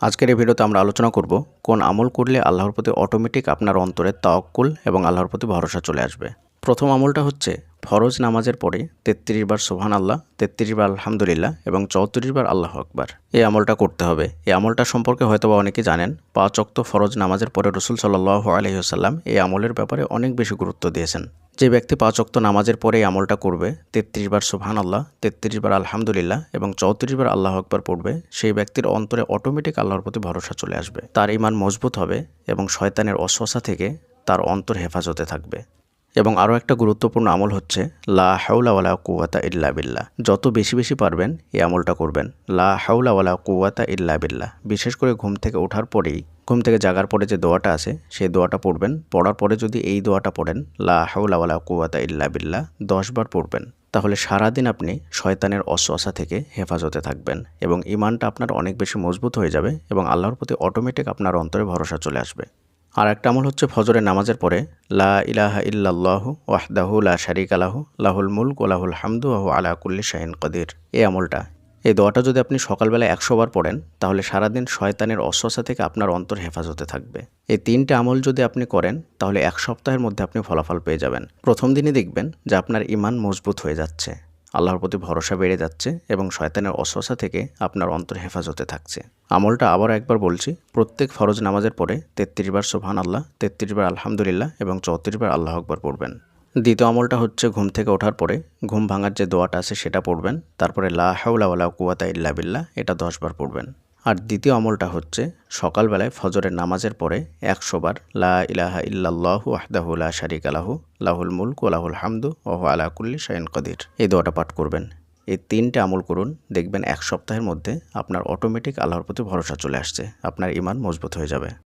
আজকের এই ভিডিওতে আমরা আলোচনা করব কোন আমল করলে আল্লাহর প্রতি অটোমেটিক আপনার অন্তরে তাওয়াক্কুল এবং আল্লাহর প্রতি ভরসা চলে আসবে। প্রথম আমলটা হচ্ছে ফরজ নামাজের পরে তেত্রিশ বার সোহান আল্লাহ তেত্রিশ বার আলহামদুলিল্লাহ এবং চৌত্রিশ বার আল্লাহ আকবার। এই আমলটা করতে হবে। এই আমলটা সম্পর্কে হয়তো বা অনেকে জানেন, পাঁচ অক্ত ফরজ নামাজের পরে রসুল সাল্লাহ আলহিহাল্লাম এই আমলের ব্যাপারে অনেক বেশি গুরুত্ব দিয়েছেন। যে ব্যক্তি পাঁচ অক্ত নামাজের পরে এই আমলটা করবে, তেত্রিশ বার সুবহান আল্লাহ তেত্রিশ বার আলহামদুলিল্লাহ এবং চৌত্রিশ বার আল্লাহ আকবার পড়বে, সেই ব্যক্তির অন্তরে অটোমেটিক আল্লাহর প্রতি ভরসা চলে আসবে। তার ইমান মজবুত হবে এবং শয়তানের অশ্বাসা থেকে তার অন্তর হেফাজতে থাকবে। এবং আরও একটা গুরুত্বপূর্ণ আমল হচ্ছে, লা হাউলা ওয়ালা কুয়াতা ইল্লা বিল্লা যত বেশি বেশি পারবেন, এই আমলটা করবেন। লা হাউলা ওয়ালা কুয়াতা ইল্লা বিল্লা বিশেষ করে ঘুম থেকে ওঠার পরেই, ঘুম থেকে জাগার পরে যে দোয়াটা আছে, সেই দোয়াটা পড়বেন। পড়ার পরে যদি এই দোয়াটা পড়েন, লা হাউলা ওয়ালা কুয়াতা ইল্লা বিল্লাহ দশবার পড়বেন। তাহলে সারাদিন আপনি শয়তানের অশ্বাসা থেকে হেফাজতে থাকবেন এবং ইমানটা আপনার অনেক বেশি মজবুত হয়ে যাবে এবং আল্লাহর প্রতি অটোমেটিক আপনার অন্তরে ভরসা চলে আসবে। আর একটা আমল হচ্ছে ফজরের নামাজের পরে, লা ইলাহা ইল্লাল্লাহু ওয়াহদাহু লা শারিকা লাহু, লাহুল মুলক ও লাহুল হামদু ওহু আলা কুল্লি শাহিন কদির। এই আমলটা, এই দোয়াটা যদি আপনি সকালবেলা একশো বার পড়েন, তাহলে সারাদিন শয়তানের অশ্বাসা থেকে আপনার অন্তর হেফাজতে থাকবে। এই তিনটে আমল যদি আপনি করেন, তাহলে এক সপ্তাহের মধ্যে আপনি ফলাফল পেয়ে যাবেন। প্রথম দিনই দেখবেন যে আপনার ইমান মজবুত হয়ে যাচ্ছে। আল্লাহর প্রতি ভরসা বেড়ে যাচ্ছে এবং শয়তানের অশ্বাসা থেকে আপনার অন্তর হেফাজতে থাকছে। আমলটা আবার একবার বলছি, প্রত্যেক ফরজ নামাজের পরে তেত্রিশ বার সোহান আল্লাহ তেত্রিশ বার আলহামদুলিল্লাহ এবং চৌত্রিশ বার আল্লাহ আকবর পড়বেন। দ্বিতীয় আমলটা হচ্ছে ঘুম থেকে ওঠার পরে ঘুম ভাঙার যে দোয়াটা আছে সেটা পড়বেন, তারপরে লা হাউলা ওয়ালা কুয়াতা ইল্লা বিল্লাহ, এটা দশবার পড়বেন। আর দ্বিতীয় আমলটা হচ্ছে সকালবেলায় ফজরের নামাজের পরে একশো বার লা ইলাহা ইল্লাল্লাহু আহদাহুল্লা শারিক আলাহু লাহু, লাহুল মুলক আলাহুল হামদু ওহ আলা কুল্লি শাইন কদির। এই দোয়াটা পাঠ করবেন। এই তিনটে আমল করুন, দেখবেন এক সপ্তাহের মধ্যে আপনার অটোমেটিক আল্লাহর প্রতি ভরসা চলে আসছে, আপনার ইমান মজবুত হয়ে যাবে।